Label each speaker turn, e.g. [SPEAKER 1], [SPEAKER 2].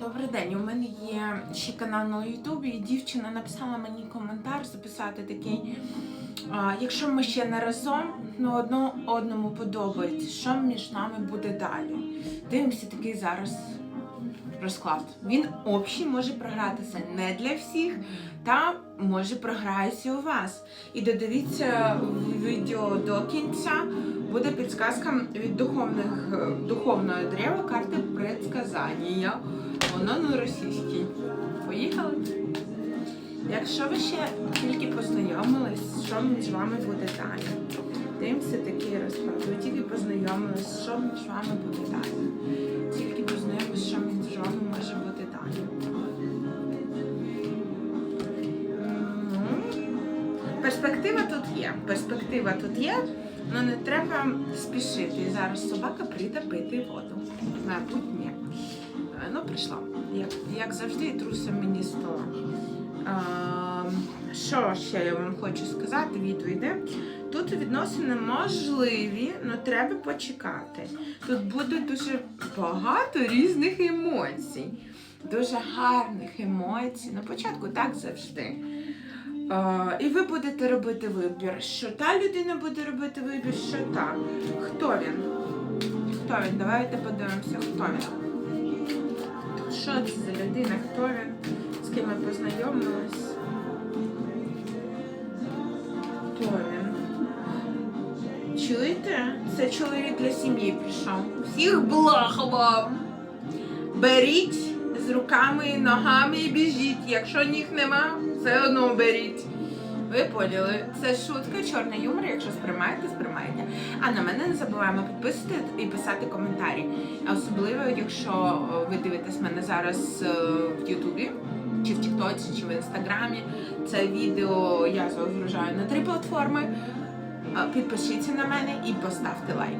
[SPEAKER 1] Добрий день. У мене є ще канал на Ютубі, і дівчина написала мені коментар записати такий. Якщо ми ще не разом, ну одно одному подобається, що між нами буде далі? Дивимося такий зараз розклад. Він общий може програтися не для всіх, та може програється у вас. І додивіться відео до кінця. Буде підсказка від духовних, духовної дерева карти предсказання. Воно на російській. Поїхали? Якщо ви ще тільки познайомились, що між вами буде далі? Такий розклад. Ви тільки познайомились, що між вами буде далі. Тільки познайомились, що між вами може бути далі. Перспектива тут є. Перспектива тут є, але не треба спішити. Зараз собака прийде пити воду. Мабуть, ні. Е, Ну, прийшла. Як, як завжди, труса мені стола. Що ще я вам хочу сказати? Відео. Тут відносини можливі, але треба почекати. Тут буде дуже багато різних емоцій, дуже гарних емоцій. На початку так завжди. І ви будете робити вибір, що та людина буде робити вибір, що та. Хто він? Хто він? Давайте подивимося, хто він. Що це за людина? Хто він? З ким ми познайомились? Хто він? Чуєте? Це чоловік для сім'ї прийшов. Всіх благ вам! Беріть з руками і ногами і біжіть. Якщо ніг нема, все одно беріть. Ви поняли? Це шутка, чорний юмор. Якщо сприймаєте, сприймаєте. А на мене не забуваємо підписувати і писати коментарі. Особливо, якщо ви дивитесь мене зараз е, в Ютубі, чи в Тіктоці, чи в Інстаграмі. Це відео я загружаю на три платформи. Е, Підпишіться на мене і поставте лайк.